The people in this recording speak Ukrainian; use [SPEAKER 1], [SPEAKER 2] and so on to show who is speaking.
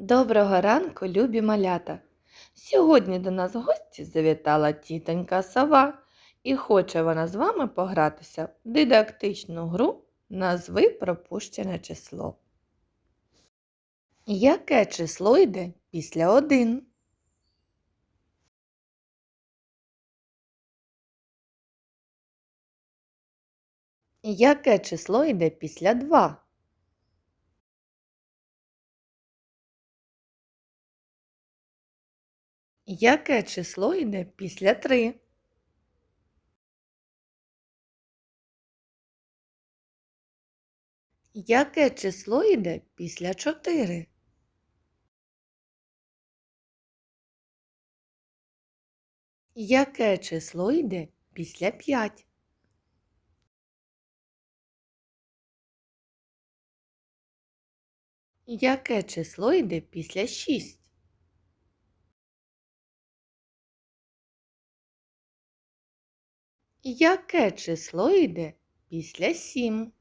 [SPEAKER 1] Доброго ранку, любі малята! Сьогодні до нас в гості завітала тітонька сова, і хоче вона з вами погратися в дидактичну гру Назви пропущене число. Яке число йде після один? Яке число йде після два? Яке число йде після три? Яке число йде після чотири? Яке число йде після п'ять? Яке число йде після шість? Яке число йде після сім?